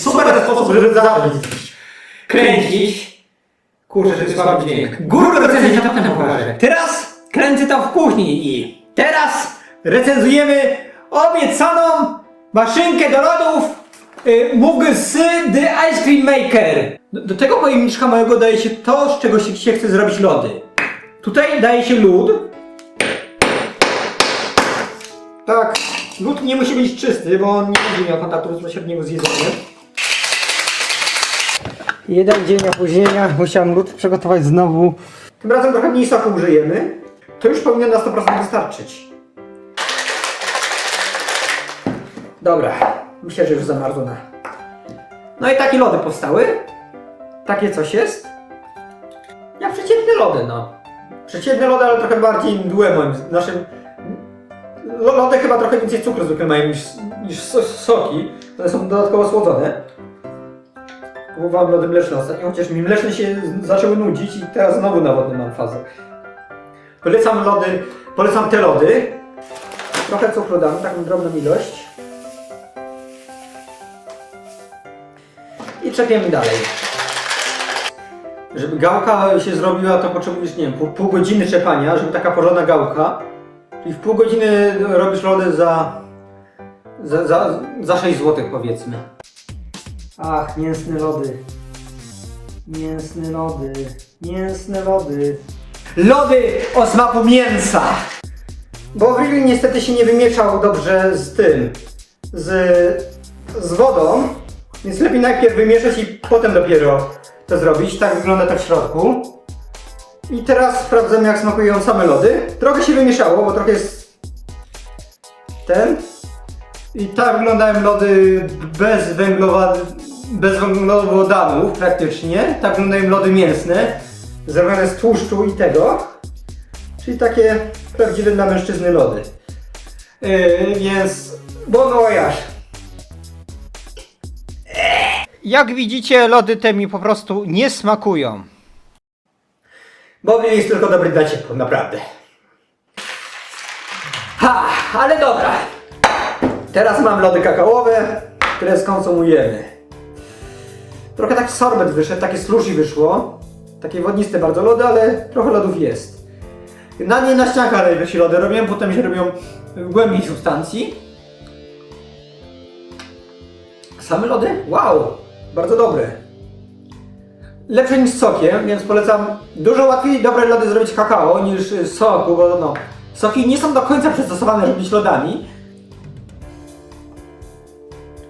Super sposób, żeby zabić. Kręcić. Kurczę, jest słaby dźwięk. Górę recenzji to potem pokażę. Teraz kręcę to w kuchni i teraz recenzujemy obiecaną maszynkę do lodów y, Mugsy The Ice Cream Maker. Do, do tego pojemniczka małego daje się to, z czego się, się chce zrobić lody. Tutaj daje się lód. Tak, lód nie musi być czysty, bo on nie będzie miał kontaktu bezpośredniego z jedzeniem. Jeden dzień opóźnienia, musiałem lód przygotować znowu. Tym razem trochę mniej soku użyjemy. To już powinno na 100% wystarczyć. Dobra, myślę, że już zamarzło na... No i takie lody powstały. Takie coś jest. Jak przeciętne lody, no. Przeciętne lody, ale trochę bardziej mdłe moim naszym... Lo- Lody chyba trochę więcej cukru zwykle mają niż, niż so- soki. One są dodatkowo słodzone. Kupowałem lody mleczne ostatnio, chociaż mi mleczne się zaczęły nudzić i teraz znowu na wodny mam fazę. Polecam lody, polecam te lody. Trochę cukru dam, taką drobną ilość. I czepiemy dalej. Żeby gałka się zrobiła, to potrzebujesz, nie wiem, pół, pół godziny czepania, żeby taka porządna gałka. Czyli w pół godziny robisz lody za, za, za, za 6 zł powiedzmy. Ach, mięsne lody. Mięsne lody. Mięsne lody. Lody o smaku mięsa! Bo Willy niestety się nie wymieszał dobrze z tym, z, z wodą, więc lepiej najpierw wymieszać i potem dopiero to zrobić. Tak wygląda to w środku. I teraz sprawdzamy jak smakują same lody. Trochę się wymieszało, bo trochę jest ten. I tak wyglądają lody bez węglowa... bez węglowodanów praktycznie. Tak wyglądają lody mięsne, zrobione z tłuszczu i tego. Czyli takie prawdziwe dla mężczyzny lody. Yy, więc bon voyage. Jak widzicie, lody te mi po prostu nie smakują. Bo jest tylko dobry dla ciepła, naprawdę. Ha, ale dobra. Teraz mam lody kakaowe, które skonsumujemy. Trochę tak sorbet wyszedł, takie slushy wyszło. Takie wodniste bardzo lody, ale trochę lodów jest. Na nie na ściankach najpierw się lody robią, potem się robią w głębi substancji. Same lody? Wow, bardzo dobre. Lepsze niż sokiem, więc polecam dużo łatwiej dobre lody zrobić kakao niż soku, bo no, soki nie są do końca przystosowane, żeby być lodami.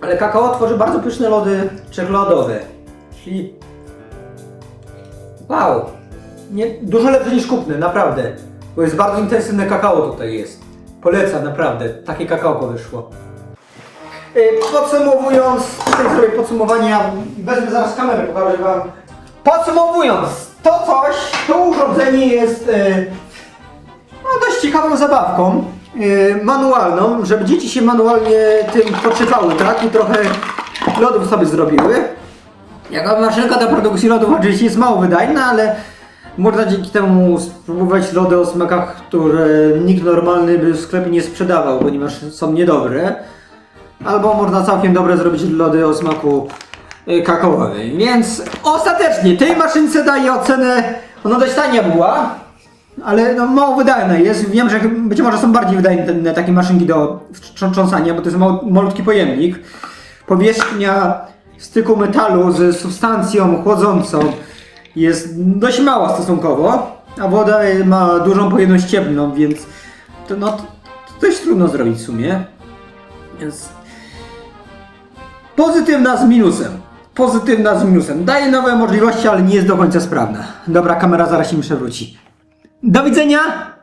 Ale kakao tworzy bardzo pyszne lody czekoladowe. Czyli... Wow! Nie, dużo lepsze niż kupne, naprawdę. Bo jest bardzo intensywne kakao tutaj jest. Polecam, naprawdę. Takie kakao wyszło. Yy, Podsumowując, tutaj zrobię podsumowanie, ja wezmę zaraz kamerę, pokażę wam. Podsumowując, to coś, to urządzenie jest yy, no, dość ciekawą zabawką yy, manualną, żeby dzieci się manualnie tym poczytały, tak? I trochę lodów sobie zrobiły. Jako maszynka do produkcji lodów oczywiście jest mało wydajna, ale można dzięki temu spróbować lody o smakach, które nikt normalny by w sklepie nie sprzedawał, ponieważ są niedobre. Albo można całkiem dobre zrobić lody o smaku y, kakaowym. Więc ostatecznie tej maszynce daję ocenę, ona dość tania była, ale no, mało wydajna jest. Wiem, że być może są bardziej wydajne takie maszynki do wstrząsania, bo to jest mało, malutki pojemnik. Powierzchnia styku metalu z substancją chłodzącą jest dość mała stosunkowo, a woda ma dużą pojemność cieplną, więc to, no, to dość trudno zrobić w sumie. Więc pozytywna z minusem. Pozytywna z minusem. Daje nowe możliwości, ale nie jest do końca sprawna. Dobra, kamera zaraz się mi przewróci. Do widzenia!